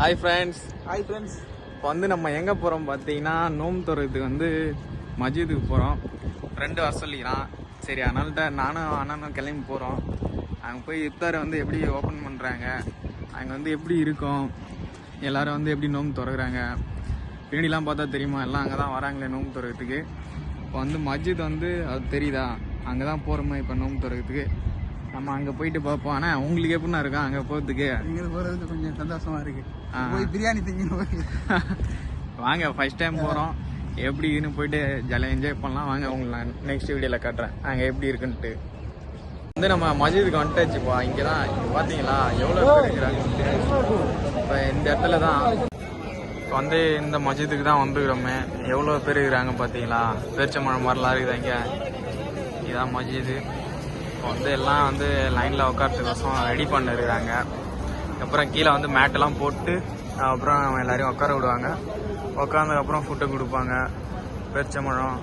Hi friends hi friends இப்போ வந்து நம்ம எங்கே போகிறோம் பார்த்தீங்கன்னா நோம்பு துறதுக்கு வந்து மஜிதுக்கு போகிறோம் ஃப்ரெண்டு வர சொல்லிக்கிறான் சரி அதனால்ட்ட நானும் அண்ணனும் கிளம்பி போகிறோம் அங்கே போய் இஃப்தாரை வந்து எப்படி ஓப்பன் பண்ணுறாங்க அங்கே வந்து எப்படி இருக்கும்? எல்லாரும் வந்து எப்படி நோம்பு திறக்கிறாங்க? பின்னாடிலாம் பார்த்தா தெரியுமா? எல்லாம் அங்கே தான் வராங்களே நோம்பு திறக்கிறதுக்கு. இப்போ வந்து மஸ்ஜித் வந்து அது தெரியுதா? அங்கே தான் போகிறோமா இப்போ நோம்பு திறக்கிறதுக்கு? நம்ம அங்கே போயிட்டு பார்ப்போம். ஆனால் உங்களுக்கு எப்படின்னா இருக்கா அங்கே போகிறதுக்கு இங்கே போகிறது கொஞ்சம் சந்தோஷமா இருக்கு. ஆ. போய் பிரியாணி திங்கணும் வாங்க ஃபர்ஸ்ட் டைம் போகிறோம் எப்படின்னு போயிட்டு ஜாலியாக என்ஜாய் பண்ணலாம். வாங்க உங்களை நான் நெக்ஸ்ட் வீடியோவில் காட்டுறேன். அங்கே எப்படி இருக்குன்ட்டு வந்து நம்ம மஜிதுக்கு வந்துட்டாச்சுப்பா இங்கே தான் பார்த்தீங்களா எவ்வளோ பேர் இருக்கிறாங்க இப்போ இந்த இடத்துல தான். வந்து இந்த மஜிதுக்கு தான் வந்துக்கிறோமே. எவ்வளோ பேர் இருக்கிறாங்க பார்த்தீங்களா பேரிச்சம்பழம் மாதிரிலாம் இருக்குது இங்கே? இதுதான் மஜிது. இப்போ வந்து எல்லாம் வந்து லைனில் உட்காரத்துக்கோசம் ரெடி பண்ணிருக்கிறாங்க அப்புறம் கீழே வந்து மேட்டெல்லாம் போட்டு அப்புறம் எல்லாரையும் உட்கார விடுவாங்க. உட்காந்ததுக்கப்புறம் ஃபுட்டை கொடுப்பாங்க. பெருச்சம்பழம்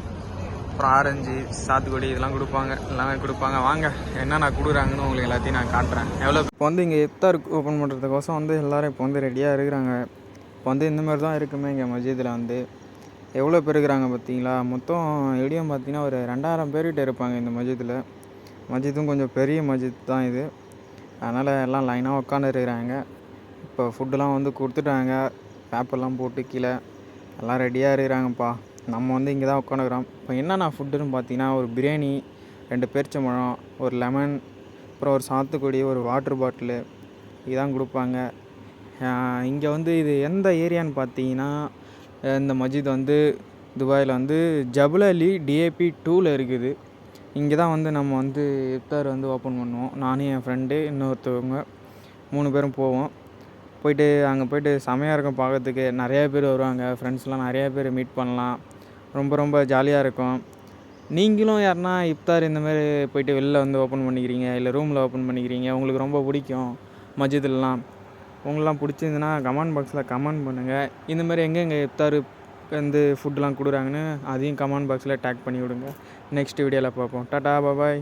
அப்புறம் ஆரஞ்சு சாத்துக்குடி இதெல்லாம் கொடுப்பாங்க. எல்லாமே கொடுப்பாங்க. வாங்க என்னென்ன கொடுக்குறாங்கன்னு உங்களுக்கு எல்லாத்தையும் நான் காட்டுறேன். எவ்வளோ இப்போ வந்து இங்கே இஃப்தார் ஓப்பன் பண்ணுறதுக்கோசம் வந்து எல்லோரும் இப்போ வந்து ரெடியாக இருக்கிறாங்க. இப்போ வந்து இந்த மாதிரி தான் இருக்குமே இங்கே மஸ்ஜிதில் வந்து. எவ்வளோ பேர் இருக்கிறாங்க பார்த்தீங்களா? மொத்தம் எப்படியும் பார்த்தீங்கன்னா ஒரு ரெண்டாயிரம் பேர்கிட்ட இருப்பாங்க இந்த மஸ்ஜிதில். மஸ்ஜிதும் கொஞ்சம் பெரிய மஸ்ஜித் தான் இது. அதனால் எல்லாம் லைனாக உட்காந்து இருக்கிறாங்க. இப்போ ஃபுட்டுலாம் வந்து கொடுத்துட்டாங்க. பேப்பர்லாம் போட்டு கீழே எல்லாம் ரெடியாக இருக்கிறாங்கப்பா. நம்ம வந்து இங்கே தான் உட்காந்துக்கிறோம் இப்போ என்னென்ன ஃபுட்டுன்னு பார்த்தீங்கன்னா ஒரு பிரியாணி ரெண்டு பேரிச்சம்பழம் ஒரு லெமன் அப்புறம் ஒரு சாத்துக்குடி ஒரு வாட்டர் பாட்டிலு இதான் கொடுப்பாங்க. இங்கே வந்து இது எந்த ஏரியான்னு பார்த்தீங்கன்னா இந்த மஸ்ஜித் வந்து துபாயில் வந்து ஜபுல் அலி டிஏபி டூவில் இருக்குது. இங்கே தான் வந்து நம்ம வந்து இஃப்தார் வந்து ஓப்பன் பண்ணுவோம். நானும் என் ஃப்ரெண்டு இன்னொருத்தவங்க மூணு பேரும் போவோம். போயிட்டு அங்கே போயிட்டு செமையாக இருக்கும் பார்க்கறதுக்கு நிறையா பேர் வருவாங்க. ஃப்ரெண்ட்ஸ்லாம் நிறையா பேர் மீட் பண்ணலாம். ரொம்ப ரொம்ப ஜாலியாக இருக்கும். நீங்களும் யாருன்னா இஃப்தார் இந்த மாதிரி போயிட்டு வெளில வந்து ஓப்பன் பண்ணிக்கிறீங்க? இல்லை ரூமில் ஓப்பன் பண்ணிக்கிறீங்க? உங்களுக்கு ரொம்ப பிடிக்கும் மஸ்ஜிதுலலாம் உங்களெலாம் பிடிச்சிருந்துன்னா கமெண்ட் பாக்ஸில் கமெண்ட் பண்ணுங்கள் இந்த மாதிரி எங்கெங்கே இஃப்தார் வந்து ஃபுட்லாம் கொடுக்குறாங்கன்னு அதையும் கமெண்ட் பாக்ஸில் டேக் பண்ணி விடுங்க நெக்ஸ்ட் வீடியோவில் பார்ப்போம். டாடா பாபாய்